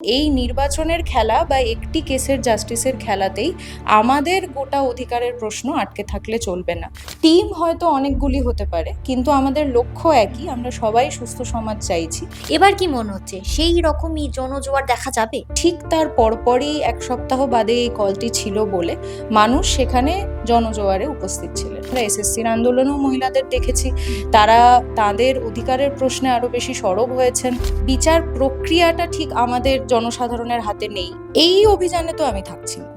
এই নির্বাচনের খেলা বা একটি কেসের জাস্টিসের খেলাতেই আমাদের গোটা অধিকারের প্রশ্ন আটকে থাকলে চলবে না। টিম হয়তো অনেকগুলি হতে পারে কিন্তু আমাদের লক্ষ্য একই আমরা সবাই সুস্থ সমাজ চাইছি। এবার কি মনে হচ্ছে সেই রকমই জনজোয়ার দেখা যাবে? ঠিক তার পরপরই এক সপ্তাহ বাদে এই কলটি ছিল বলে মানুষ সেখানে জনজোয়ারে উপস্থিত ছিলেন। আমরা এসএসসির আন্দোলনেও মহিলাদের দেখেছি তারা তাদের অধিকারের প্রশ্নে আরও বেশি সরব হয়েছেন। বিচার প্রক্রিয়াটা ঠিক আমাদের জনসাধারণের হাতে নেই। এই অভিযানে তো আমি থাকছি না।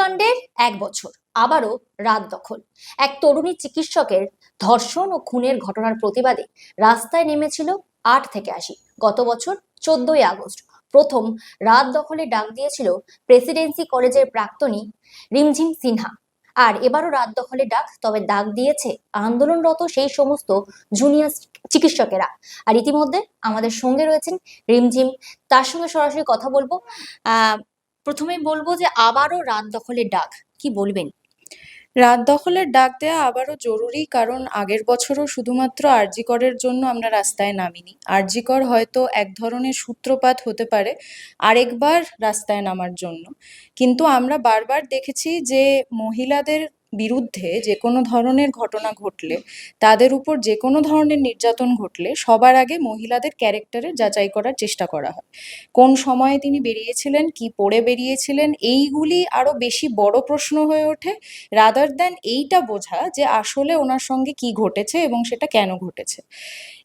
কাণ্ডের এক বছর, আবারও রাত দখল। এক তরুণী চিকিৎসকের ধর্ষণ ও খুনের ঘটনার প্রতিবাদে রাস্তায় নেমেছিল আট থেকে আশি, গত বছর চোদ্দই আগস্ট। প্রথম রাত দখলে ডাক দিয়েছিল প্রেসিডেন্সি কলেজের প্রাক্তনী রিমঝিম সিনহা। আর এবারও রাত দখলে ডাক, তবে ডাক দিয়েছে আন্দোলনরত সেই সমস্ত জুনিয়র চিকিৎসকেরা। আর ইতিমধ্যে আমাদের সঙ্গে রয়েছেন রিমঝিম। তার সঙ্গে সরাসরি কথা বলব। আহ, প্রথমেই বলব যে আবারও রাত দখলে ডাক। কি বলবেন? রাত দখলের ডাক দেওয়া আবারও জরুরি, কারণ আগের বছরও শুধুমাত্র আরজিকরের জন্য আমরা রাস্তায় নামিনি। আরজিকর হয়তো এক ধরনের সূত্রপাত হতে পারে, আরেকবার রাস্তায় নামার জন্য। কিন্তু আমরা বারবার দেখেছি যে মহিলাদের বিরুদ্ধে যে কোনো ধরনের ঘটনা ঘটলে, তাদের উপর যে কোনো ধরনের নির্যাতন ঘটলে সবার আগে মহিলাদের ক্যারেক্টারের যাচাই করার চেষ্টা করা হয়। কোন সময়ে তিনি বেরিয়েছিলেন, কি পড়ে বেরিয়েছিলেন, এইগুলি আরও বেশি বড় প্রশ্ন হয়ে ওঠে। রাদার দ্যান এইটা বোঝা যে আসলে ওনার সঙ্গে কি ঘটেছে এবং সেটা কেন ঘটেছে।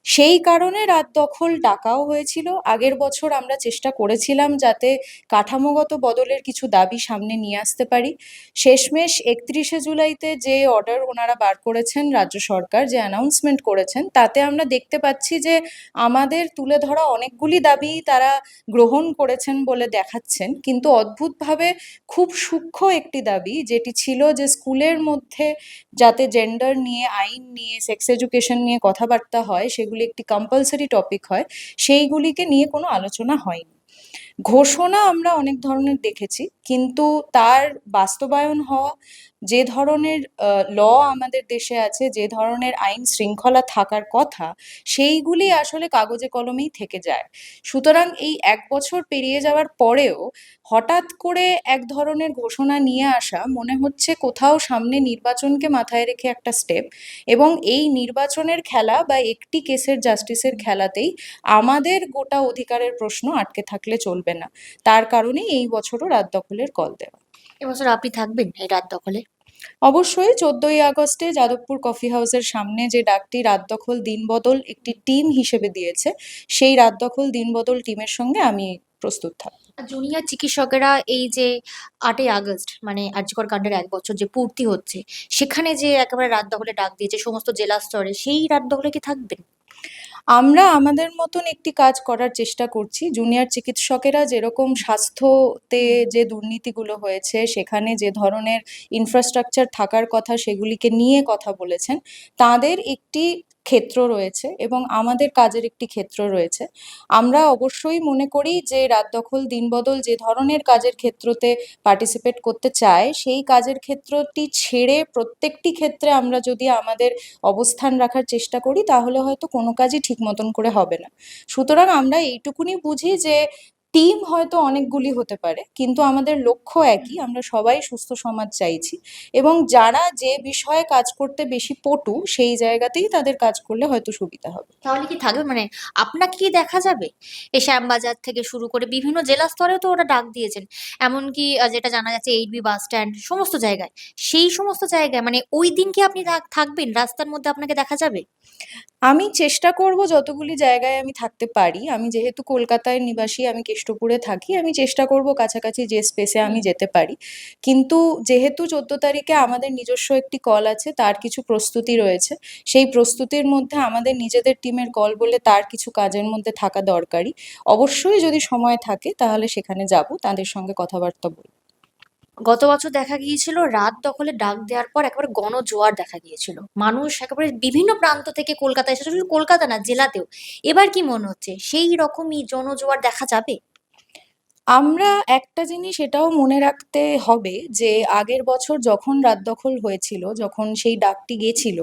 সেই কারণে রাত দখল ডাকাও হয়েছিল। আগের বছর আমরা চেষ্টা করেছিলাম যাতে কাঠামোগত বদলের কিছু দাবি সামনে নিয়ে আসতে পারি। শেষমেশ একত্রিশে জুলাইতে যে অর্ডার ওনারা বার করেছেন রাজ্য সরকার, যে অ্যানাউন্সমেন্ট করেছেন, তাতে আমরা দেখতে পাচ্ছি যে আমাদের তুলে ধরা অনেকগুলি দাবি তারা গ্রহণ করেছেন বলে দেখাচ্ছেন। কিন্তু অদ্ভুতভাবে খুব সূক্ষ্ম একটি দাবি, যেটি ছিল যে স্কুলের মধ্যে যাতে জেন্ডার নিয়ে, আইন নিয়ে সেক্স এডুকেশন নিয়ে কথাবার্তা হয়, সেগুলি একটি কম্পালসারি টপিক হয়, সেইগুলিকে নিয়ে কোনো আলোচনা হয়নি। ঘোষণা আমরা অনেক ধরনের দেখেছি, কিন্তু তার বাস্তবায়ন হওয়া যে ধরনের ল আমাদের দেশে আছে যে ধরনের আইন শৃঙ্খলা থাকার কথা সেইগুলি আসলে কাগজে কলমেই থেকে যায়। সুতরাং এই এক বছর পেরিয়ে যাওয়ার পরেও হঠাৎ করে এক ধরনের ঘোষণা নিয়ে আসা মনে হচ্ছে কোথাও সামনে নির্বাচনকে মাথায় রেখে একটা স্টেপ এবং এই নির্বাচনের খেলা বা একটি কেসের জাস্টিসের খেলাতেই আমাদের গোটা অধিকারের প্রশ্ন আটকে থাকলে চলবে না। তার কারণেই এই বছরও রাত দখলের কল দেওয়া। এবছর আপনি থাকবেন এই রাত দখলে? অবশ্যই চোদ্দই আগস্টে যাদবপুর কফি হাউসের সামনে যে ডাকটি রাত দখল দিনবদল একটি টিম হিসেবে দিয়েছে সেই রাত দখল দিনবদল টিমের সঙ্গে আমি প্রস্তুত থাকব জুনিয়র চিকিৎসকেরা এই যে আটই আগস্ট মানে আর্যকর কাণ্ডের এক বছর যে পূর্তি হচ্ছে সেখানে যে একেবারে রাত দখলে ডাক দিয়েছে সমস্ত জেলা স্তরে সেই রাত দখলে কি থাকবেন? আমরা আমাদের মতন একটি কাজ করার চেষ্টা করছি। জুনিয়র চিকিৎসকেরা যেরকম স্বাস্থ্যতে যে দুর্নীতিগুলো হয়েছে, সেখানে যে ধরনের ইনফ্রাস্ট্রাকচার থাকার কথা, সেগুলিকে নিয়ে কথা বলেছেন, তাদের একটি ক্ষেত্র রয়েছে এবং আমাদের কাজের একটি ক্ষেত্র রয়েছে। আমরা অবশ্যই মনে করি যে রাত দখল দিনবদল যে ধরনের কাজের ক্ষেত্রতে পার্টিসিপেট করতে চায়, সেই কাজের ক্ষেত্রটি ছেড়ে প্রত্যেকটি ক্ষেত্রে আমরা যদি আমাদের অবস্থান রাখার চেষ্টা করি, তাহলে হয়তো কোনো কাজই ঠিক মতন করে হবে না। সুতরাং আমরা এইটুকুনি বুঝি যে টিম হয়তো অনেকগুলি হতে পারে কিন্তু আমাদের লক্ষ্য একই আমরা সবাই সুস্থ সমাজ চাইছি। এবং যারা যে বিষয়ে কাজ করতে বেশি পটু সেই জায়গাতেই তাদের কাজ করলে হয়তো সুবিধা হবে। তাহলে কি থাকবে? মানে আপনাকে কি দেখা যাবে? এই শ্যামবাজার থেকে শুরু করে বিভিন্ন জেলা স্তরেও তো ওরা ডাক দিয়েছেন। এমনকি যেটা জানা যাচ্ছে এইট বি বাস স্ট্যান্ড সমস্ত জায়গায়। সেই সমস্ত জায়গায় মানে ওই দিন কি আপনি থাকবেন? রাস্তার মধ্যে আপনাকে দেখা যাবে? আমি চেষ্টা করব যতগুলি জায়গায় আমি থাকতে পারি। আমি যেহেতু কলকাতায় নিবাসী, আমি কেষ্টপুরে থাকি, আমি চেষ্টা করব কাছাকাছি যে স্পেসে আমি যেতে পারি। কিন্তু যেহেতু চোদ্দ তারিখে আমাদের নিজস্ব একটি কল আছে, তার কিছু প্রস্তুতি রয়েছে। সেই প্রস্তুতির মধ্যে আমাদের নিজেদের টিমের কল বলে তার কিছু কাজের মধ্যে থাকা দরকারি অবশ্যই যদি সময় থাকে, তাহলে সেখানে যাব, তাদের সঙ্গে কথাবার্তা বলব। গত বছর দেখা গিয়েছিল, রাত দখলে ডাক দেওয়ার পর একেবারে গণজোয়ার দেখা গিয়েছিল। মানুষ একেবারে বিভিন্ন প্রান্ত থেকে কলকাতা এসেছে শুধু কলকাতা না, জেলাতেও। এবার কি মনে হচ্ছে, সেই রকমই জনজোয়ার দেখা যাবে? আমরা একটা জিনিস এটাও মনে রাখতে হবে যে, আগের বছর যখন রাত দখল হয়েছিল, যখন সেই ডাকটি গেছিল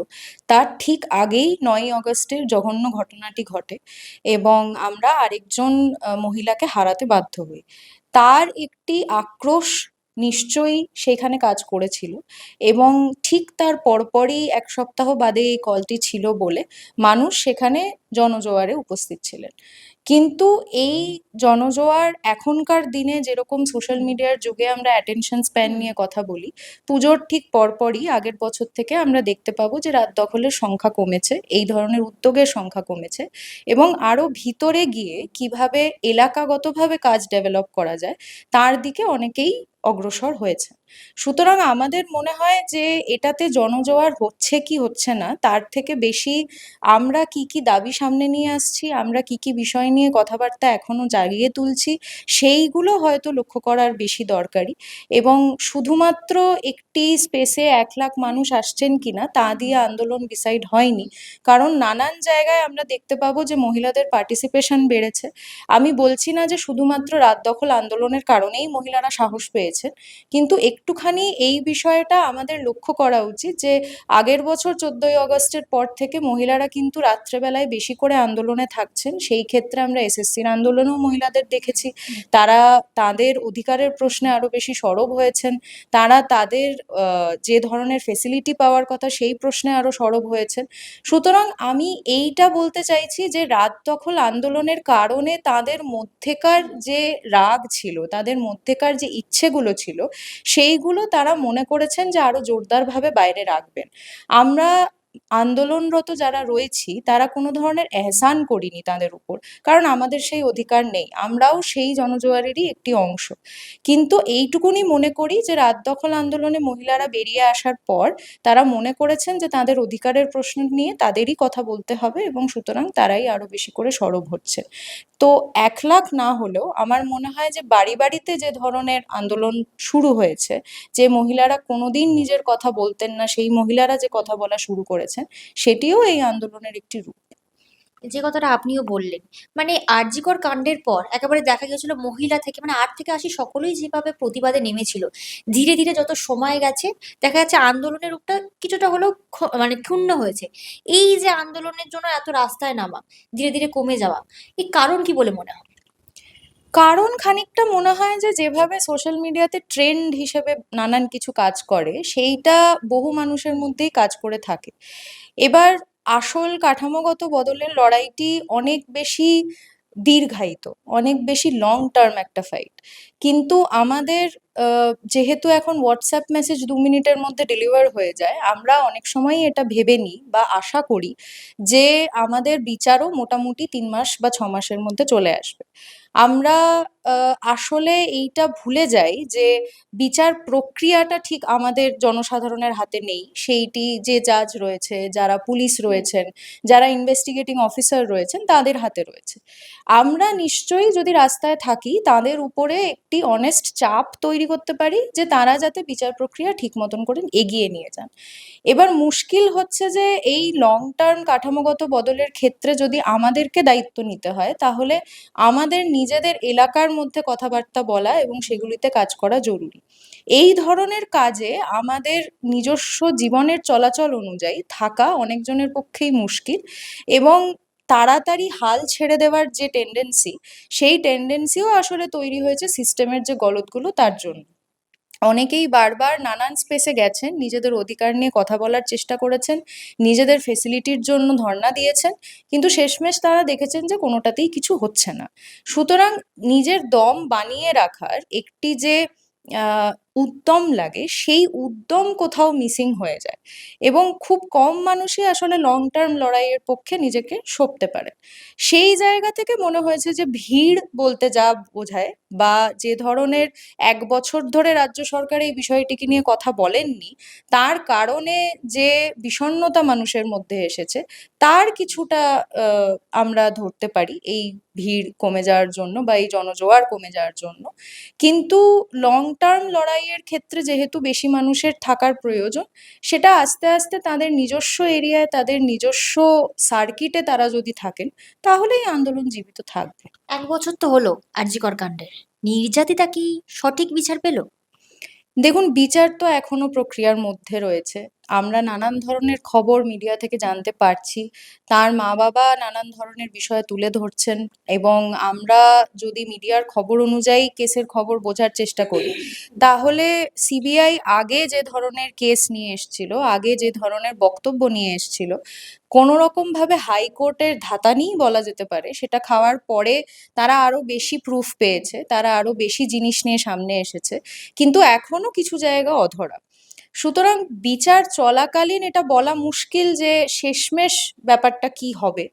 তার ঠিক আগেই নয়ই অগস্টের জঘন্য ঘটনাটি ঘটে এবং আমরা আরেকজন মহিলাকে হারাতে বাধ্য হই। তার একটি আক্রোশ নিশ্চয়ই সেখানে কাজ করেছিল। এবং ঠিক তার পরপরই এক সপ্তাহ বাদে এই কলটি ছিল বলে মানুষ সেখানে জনজোয়ারে উপস্থিত ছিলেন। কিন্তু এই জনজোয়ার এখনকার দিনে যেরকম সোশ্যাল মিডিয়ার যুগে আমরা অ্যাটেনশন স্প্যান নিয়ে কথা বলি, পুজোর ঠিক পরপরই আগের বছর থেকে আমরা দেখতে পাবো যে রাত দখলের সংখ্যা কমেছে, এই ধরনের উদ্যোগের সংখ্যা কমেছে এবং আরও ভিতরে গিয়ে কীভাবে এলাকাগতভাবে কাজ ডেভেলপ করা যায়, তার দিকে অনেকেই অগ্রসর হয়েছে। সুতরাং আমাদের মনে হয় যে এটাতে জনজোয়ার হচ্ছে কি হচ্ছে না, তার থেকে বেশি আমরা কি কি দাবি সামনে নিয়ে আসছি, আমরা কি কি বিষয় নিয়ে কথাবার্তা এখনও জাগিয়ে তুলছি, সেইগুলো হয়তো লক্ষ্য করার বেশি দরকারি। এবং শুধুমাত্র একটি স্পেসে এক লাখ মানুষ আসছেন কিনা, তা দিয়ে আন্দোলন ডিসাইড হয়নি। কারণ নানান জায়গায় আমরা দেখতে পাবো যে মহিলাদের পার্টিসিপেশন বেড়েছে। আমি বলছি না যে শুধুমাত্র রাত দখল আন্দোলনের কারণেই মহিলারা সাহস পেয়েছে। কিন্তু একটুখানি এই বিষয়টা আমাদের লক্ষ্য করা উচিত যে, আগের বছর চোদ্দই অগস্টের পর থেকে মহিলারা কিন্তু রাত্রেবেলায় বেশি করে আন্দোলনে থাকছেন। সেই ক্ষেত্রে আমরা এসএসসির আন্দোলনেও মহিলাদের দেখেছি। তারা তাদের অধিকারের প্রশ্নে আরও বেশি সরব হয়েছেন। তারা তাদের যে ধরনের ফেসিলিটি পাওয়ার কথা সেই প্রশ্নে আরও সরব হয়েছেন। সুতরাং আমি এইটা বলতে চাইছি যে, রাত দখল আন্দোলনের কারণে তাদের মধ্যেকার যে রাগ ছিল, তাদের মধ্যেকার যে ইচ্ছেগুলো ছিল সেইগুলো তারা মনে করেছেন যে আরও জোরদারভাবে বাইরে রাখবেন। আমরা আন্দোলনরত যারা রয়েছি, তারা কোনো ধরনের এহসান করিনি তাদের উপর। কারণ আমাদের সেই অধিকার নেই। আমরাও সেই জনজোয়ারেরই একটি অংশ। কিন্তু এইটুকুনি মনে করি যে, রাত দখল আন্দোলনে মহিলারা বেরিয়ে আসার পর তারা মনে করেছেন যে, তাদের অধিকারের প্রশ্ন নিয়ে তাদেরই কথা বলতে হবে এবং সুতরাং তারাই আরও বেশি করে সরব হচ্ছে। তো এক লাখ না হলেও আমার মনে হয় যে, বাড়ি বাড়িতে যে ধরনের আন্দোলন শুরু হয়েছে, যে মহিলারা কোনোদিন নিজের কথা বলতেন না, সেই মহিলারা যে কথা বলা শুরু করেছেন, সেটিও এই আন্দোলনের একটি রূপ। যে কথাটা আপনিও বললেন মানে আরজিকর কাণ্ডের পর একেবারে দেখা গেছিল মহিলা থেকে মানে আট থেকে আশি সকলেই যেভাবে প্রতিবাদে নেমেছিল, ধীরে ধীরে যত সময় গেছে, দেখা যাচ্ছে আন্দোলনের রূপটা কিছুটা হলেও মানে ক্ষুণ্ণ হয়েছে। এই যে আন্দোলনের জন্য এত রাস্তায় নামা, ধীরে ধীরে কমে যাওয়া এই কারণ কি বলে মনে হয়? কারণ খানিকটা মনে হয় যে যেভাবে সোশ্যাল মিডিয়াতে ট্রেন্ড হিসেবে নানান কিছু কাজ করে, সেইটা বহু মানুষের মধ্যেই কাজ করে থাকে। এবার আসল কাঠামোগত বদলের লড়াইটি অনেক বেশি দীর্ঘায়িত, অনেক বেশি লং টার্ম একটা ফাইট কিন্তু আমাদের যেহেতু এখন হোয়াটসঅ্যাপ মেসেজ দু মিনিটের মধ্যে ডেলিভার হয়ে যায়, আমরা অনেক সময়ই এটা ভেবে নিই বা আশা করি যে আমাদের বিচারও মোটামুটি তিন মাস বা ছ মাসের মধ্যে চলে আসবে। আমরা আসলে এইটা ভুলে যাই যে বিচার প্রক্রিয়াটা ঠিক আমাদের জনসাধারণের হাতে নেই। সেইটি যে জাজ রয়েছে, যারা পুলিশ রয়েছেন, যারা ইনভেস্টিগেটিং অফিসার রয়েছেন, তাদের হাতে রয়েছে। আমরা নিশ্চয়ই যদি রাস্তায় থাকি, তাদের উপরে একটি অনেস্ট চাপ তৈরি করতে পারি যে তারা যাতে বিচার প্রক্রিয়া ঠিক মতন করে এগিয়ে নিয়ে যান। এবার মুশকিল হচ্ছে যে এই লং টার্ম কাঠামোগত বদলের ক্ষেত্রে যদি আমাদেরকে দায়িত্ব নিতে হয়, তাহলে আমাদের নিজেদের এলাকার মধ্যে কথাবার্তা বলা এবং সেগুলিতে কাজ করা জরুরি। এই ধরনের কাজে আমাদের নিজস্ব জীবনের চলাচল অনুযায়ী থাকা অনেকজনের পক্ষেই মুশকিল এবং তাড়াতাড়ি হাল ছেড়ে দেওয়ার যে টেন্ডেন্সি সেই টেন্ডেন্সিও আসলে তৈরি হয়েছে সিস্টেমের যে গলদগুলো তার জন্য। অনেকেই বারবার নানান স্পেসে গেছেন, নিজেদের অধিকার নিয়ে কথা বলার চেষ্টা করেছেন, নিজেদের ফেসিলিটির জন্য ধর্ণা দিয়েছেন, কিন্তু শেষমেশ তারা দেখেছেন যে কোনোটাতেই কিছু হচ্ছে না। সুতরাং নিজের দম বানিয়ে রাখার একটি যে উদ্যম লাগে, সেই উদ্যম কোথাও মিসিং হয়ে যায় এবং খুব কম মানুষই আসলে লং টার্ম লড়াইয়ের পক্ষে নিজেকে সঁপতে পারে। সেই জায়গা থেকে মনে হয়েছে যে ভিড় বলতে যা বোঝায় বা যে ধরনের এক বছর ধরে রাজ্য সরকার এই বিষয়টিকে নিয়ে কথা বলেননি, তার কারণে যে বিষণ্ণতা মানুষের মধ্যে এসেছে, তার কিছুটা আমরা ধরতে পারি এই ভিড় কমে যাওয়ার জন্য বা এই জনজোয়ার কমে যাওয়ার জন্য। কিন্তু লং টার্ম লড়াইয়ের ক্ষেত্রে যেহেতু বেশি মানুষের থাকার প্রয়োজন সেটা আস্তে আস্তে তাদের নিজস্ব এরিয়ায় তাদের নিজস্ব সার্কিটে তারা যদি থাকেন তাহলেই আন্দোলন জীবিত থাকবে। এক বছর তো হলো আরজিকর কাণ্ডের। নির্যাতিতা কি সঠিক বিচার পেল? দেখুন বিচার তো এখনও প্রক্রিয়ার মধ্যে রয়েছে। আমরা নানান ধরনের খবর মিডিয়া থেকে জানতে পারছি। তার মা বাবা নানান ধরনের বিষয় তুলে ধরছেন এবং আমরা যদি মিডিয়ার খবর অনুযায়ী কেসের খবর বোঝার চেষ্টা করি, তাহলে সিবিআই আগে যে ধরনের কেস নিয়ে এসছিল, আগে যে ধরনের বক্তব্য নিয়ে এসছিল, কোনো রকম ভাবে হাইকোর্টের ধাতানিই বলা যেতে পারে। সেটা খাওয়ার পরে তারা আরও বেশি প্রুফ পেয়েছে, তারা আরও বেশি জিনিস নিয়ে সামনে এসেছে। কিন্তু এখনও কিছু জায়গা অধরা। সুতরাং বিচার চলাকালীন এটা বলা মুশকিল যে শেষমেশ ব্যাপারটা কি হবে।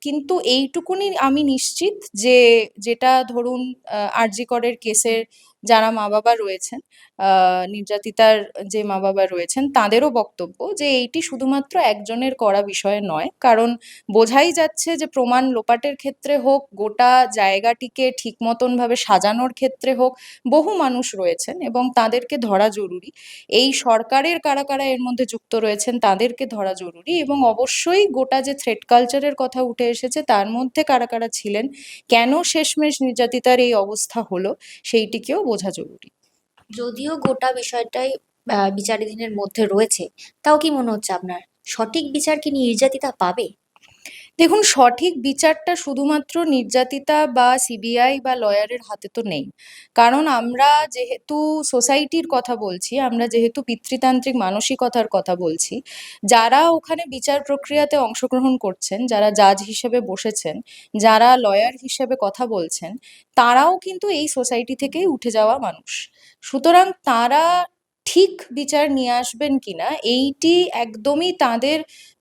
কিন্তু এইটুকুনি আমি নিশ্চিত যে যেটা ধরুন আরজি করের কেসের যারা মা বাবা রয়েছেন নির্যাতিতার যে মা বাবা রয়েছেন, তাদেরও বক্তব্য যে এইটি শুধুমাত্র একজনের করা বিষয় নয়। কারণ বোঝাই যাচ্ছে যে প্রমাণ লোপাটের ক্ষেত্রে হোক, গোটা জায়গাটিকে ঠিক মতন ভাবে সাজানোর ক্ষেত্রে হোক, বহু মানুষ রয়েছেন এবং তাদেরকে ধরা জরুরি। এই সরকারের কারা কারা এর মধ্যে যুক্ত রয়েছেন, তাদেরকে ধরা জরুরি এবং অবশ্যই গোটা যে থ্রেড কালচারের কথা উঠে এসেছে, তার মধ্যে কারা কারা ছিলেন, কেন শেষমেশ নির্যাতিতার এই অবস্থা হলো, সেইটিকেও বোঝা জরুরি। যদিও গোটা বিষয়টাই বিচারাধীনের মধ্যে রয়েছে, তাও কি মনে হচ্ছে আপনার? সঠিক বিচার কি নির্যাতিতা পাবে? দেখুন, সঠিক বিচারটা শুধুমাত্র নির্যাতিতা বা সিবিআই বা লয়ারের হাতে তো নেই। কারণ আমরা যেহেতু সোসাইটির কথা বলছি, আমরা যেহেতু পিতৃতান্ত্রিক মানসিকতার কথা বলছি, যারা ওখানে বিচার প্রক্রিয়াতে অংশগ্রহণ করছেন, যারা জাজ হিসেবে বসেছেন, যারা লয়ার হিসেবে কথা বলছেন, তারাও কিন্তু এই সোসাইটি থেকেই উঠে যাওয়া মানুষ। সুতরাং তারা ঠিক বিচার নিয়ে আসবেন কিনা, এইটি একদমই তাদের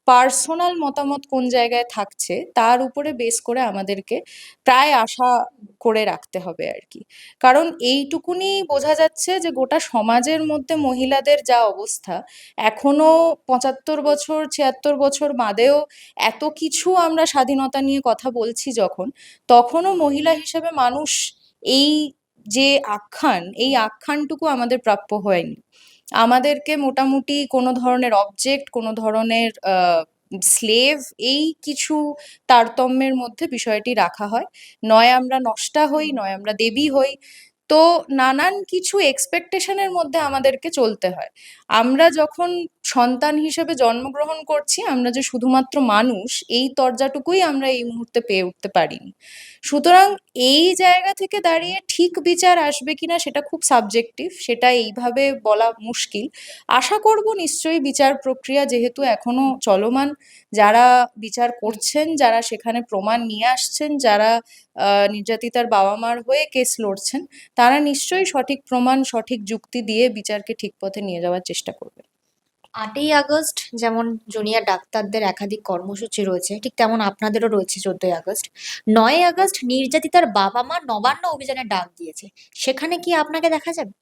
পার্সোনাল মতামত কোন জায়গায় থাকছে, তার উপরে বেস করে আমাদেরকে প্রায় আশা করে রাখতে হবে আর কি। কারণ এইটুকুনি বোঝা যাচ্ছে যে গোটা সমাজের মধ্যে মহিলাদের যা অবস্থা, এখনও পঁচাত্তর বছর, ছিয়াত্তর বছর বাদেও এত কিছু আমরা স্বাধীনতা নিয়ে কথা বলছি যখন, তখনও মহিলা হিসেবে মানুষ এই যে আখ্যান, এই আখ্যানটুকু আমাদের প্রাপ্য হয়নি। আমাদেরকে মোটামুটি কোনো ধরনের অবজেক্ট কোনো ধরনের স্লেভ এই কিছু তারতম্যের মধ্যে বিষয়টি রাখা হয়। নয় আমরা নষ্টা হই, নয় আমরা দেবী হই। তো নানান কিছু এক্সপেকটেশনের মধ্যে আমাদেরকে চলতে হয়। আমরা যখন সন্তান হিসেবে জন্মগ্রহণ করছি, আমরা যে শুধুমাত্র মানুষ, এই তরজাটুকুই আমরা এই মুহূর্তে পেয়ে উঠতে পারিনি সুতরাং এই জায়গা থেকে দাঁড়িয়ে ঠিক বিচার আসবে কিনা সেটা খুব সাবজেক্টিভ সেটা এইভাবে বলা মুশকিল। আশা করব নিশ্চয়ই বিচার প্রক্রিয়া যেহেতু এখনও চলমান, যারা বিচার করছেন, যারা সেখানে প্রমাণ নিয়ে আসছেন, যারা নির্যাতিতার বাবা মার হয়ে কেস লড়ছেন, তারা নিশ্চয়ই সঠিক প্রমাণ, সঠিক যুক্তি দিয়ে বিচারকে ঠিক পথে নিয়ে যাওয়ার চেষ্টা করবে আটই আগস্ট যেমন জুনিয়র ডাক্তারদের একাধিক কর্মসূচি রয়েছে, ঠিক তেমন আপনাদেরও রয়েছে চোদ্দই আগস্ট। নয় আগস্ট নির্যাতিতার বাবা মা নবান্ন অভিযানে ডাক দিয়েছে। সেখানে কি আপনাকে দেখা যাবে?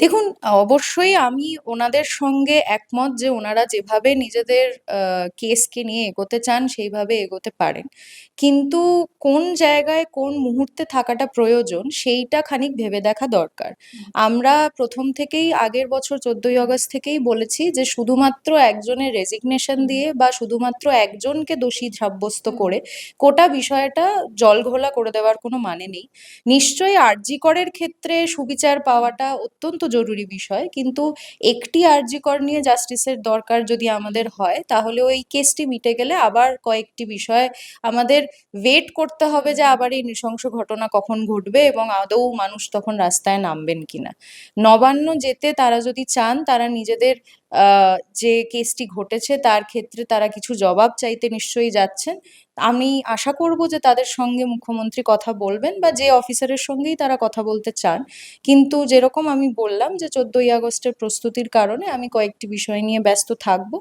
দেখুন অবশ্যই আমি ওনাদের সঙ্গে একমত যে ওনারা যেভাবে নিজেদের কেসকে নিয়ে এগোতে চান সেইভাবে এগোতে পারেন। কিন্তু কোন জায়গায় কোন মুহূর্তে থাকাটা প্রয়োজন সেইটা খানিক ভেবে দেখা দরকার। আমরা প্রথম থেকেই আগের বছর চোদ্দই আগস্ট থেকেই বলেছি যে শুধুমাত্র একজনের রেজিগনেশন দিয়ে বা শুধুমাত্র একজনকে দোষী সাব্যস্ত করে গোটা বিষয়টা জলঘোলা করে দেওয়ার কোনো মানে নেই। নিশ্চয়ই আরজি করের ক্ষেত্রে সুবিচার পাওয়াটা অত্যন্ত জরুরি বিষয়, কিন্তু একটি আরজি কর নিয়ে জাস্টিসের দরকার যদি আমাদের হয়, তাহলে ওই কেসটি মিটে গেলে আবার কয়েকটি বিষয় আমাদের ওয়েট করতে হবে যে আবার এই নৃশংস ঘটনা কখন ঘটবে এবং আদৌ মানুষ তখন রাস্তায় নামবেন কিনা। নবান্ন যেতে তারা যদি চান, তারা নিজেদের যে কেসটি ঘটেছে, তার ক্ষেত্রে তারা কিছু জবাব চাইতে নিশ্চয়ই যাচ্ছেন। আমি আশা করব যে তাদের সঙ্গে মুখ্যমন্ত্রী কথা বলবেন বা যে অফিসারের সঙ্গেই তারা কথা বলতে চান। কিন্তু যেরকম আমি বললাম যে চোদ্দই আগস্টের প্রস্তুতির কারণে আমি কয়েকটি বিষয় নিয়ে ব্যস্ত থাকব।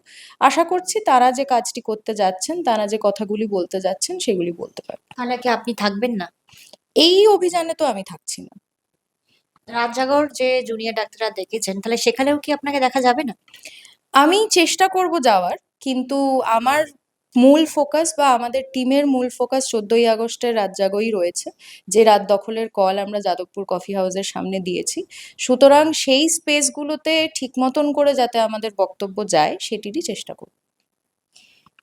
আশা করছি তারা যে কাজটি করতে যাচ্ছেন তারা যে কথাগুলি বলতে যাচ্ছেন সেগুলি বলতে পারবে। তাহলে কি আপনি থাকবেন না? এই অভিযানে তো আমি থাকছি না। রাত জাগর যে জুনিয়র ডাক্তাররা দেখেছেন তাহলে সেখানেও কি আপনাকে দেখা যাবে না? আমি চেষ্টা করব যাওয়ার কিন্তু আমার মূল ফোকাস বা আমাদের টিমের মূল ফোকাস চোদ্দই আগস্টের রাত জাগোই রয়েছে। যে রাত দখলের কল আমরা যাদবপুর কফি হাউসের সামনে দিয়েছি। সুতরাং সেই স্পেসগুলোতে ঠিক মতন করে যাতে আমাদের বক্তব্য যায়, সেটিরই চেষ্টা করব।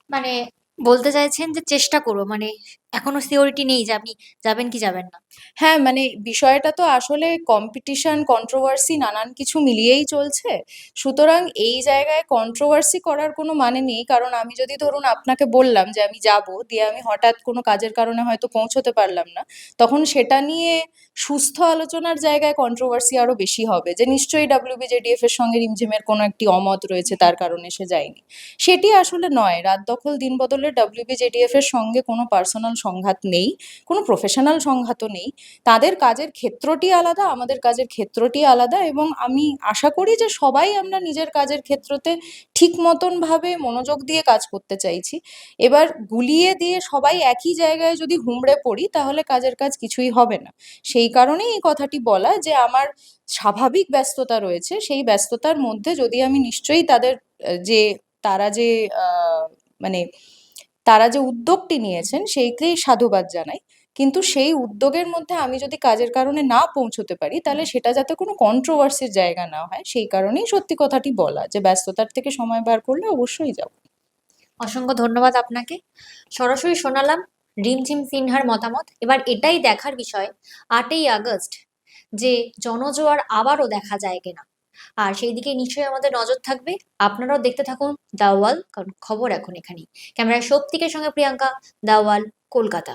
মানে বলতে চাইছেন যে চেষ্টা করো মানে এখনও সিওরিটি নেই যে আপনি যাবেন কি যাবেন না। হ্যাঁ মানে বিষয়টা তো আসলে কম্পিটিশন কন্ট্রোভার্সি নানান কিছু মিলিয়েই চলছে। সুতরাং এই জায়গায় কন্ট্রোভার্সি করার কোনো মানে নেই। কারণ আমি যদি ধরুন আপনাকে বললাম যে আমি যাব, দিয়ে আমি হঠাৎ কোনো কাজের কারণে হয়তো পৌঁছতে পারলাম না, তখন সেটা নিয়ে সুস্থ আলোচনার জায়গায় কন্ট্রোভার্সি আরও বেশি হবে। যে নিশ্চয়ই ডাব্লিউবিজেডিএফ এর সঙ্গে রিমঝিমের কোনো একটি অমত রয়েছে, তার কারণে সে যায়নি। সেটি আসলে নয়। রাত দখল, দিন বদলের ডাব্লিউবিজেডিএফ এর সঙ্গে কোনো পার্সোনাল সংঘাত নেই, কোনো প্রফেশনাল সংঘাতও নেই। তাদের কাজের ক্ষেত্রটি আলাদা, আমাদের কাজের ক্ষেত্রটি আলাদা এবং আমি আশা করি যে সবাই আমরা নিজের কাজের ক্ষেত্রতে ঠিক মতন ভাবে মনোযোগ দিয়ে কাজ করতে চাইছি। এবার গুলিয়ে দিয়ে সবাই একই জায়গায় যদি হুমড়ে পড়ি, তাহলে কাজের কাজ কিছুই হবে না। সেই কারণেই এই কথাটি বলা যে আমার স্বাভাবিক ব্যস্ততা রয়েছে, সেই ব্যস্ততার মধ্যে যদি আমি নিশ্চয়ই তাদের, যে তারা যে মানে তারা যে উদ্যোগটি নিয়েছেন সেইকেই সাধুবাদ জানাই। কিন্তু সেই উদ্যোগের মধ্যে আমি যদি কাজের কারণে না পৌঁছতে পারি, তাহলে সেটা যাতে কোনো কন্ট্রোভার্সির জায়গা না হয়, সেই কারণেই সত্যি কথাটি বলা যে ব্যস্ততার থেকে সময় বার করলে অবশ্যই যাব। অসংখ্য ধন্যবাদ আপনাকে। সরাসরি শোনালাম রিমঝিম সিনহার মতামত। এবার এটাই দেখার বিষয় আটই আগস্ট যে জনজোয়ার আবারও দেখা যায় কিনা। আর সেই দিকে নিশ্চয়ই আমাদের নজর থাকবে। আপনারাও দেখতে থাকুন দাওয়াল, কারণ খবর এখন এখানে ক্যামেরায় শক্তিকের সঙ্গে প্রিয়াঙ্কা, দাওয়াল, কলকাতা।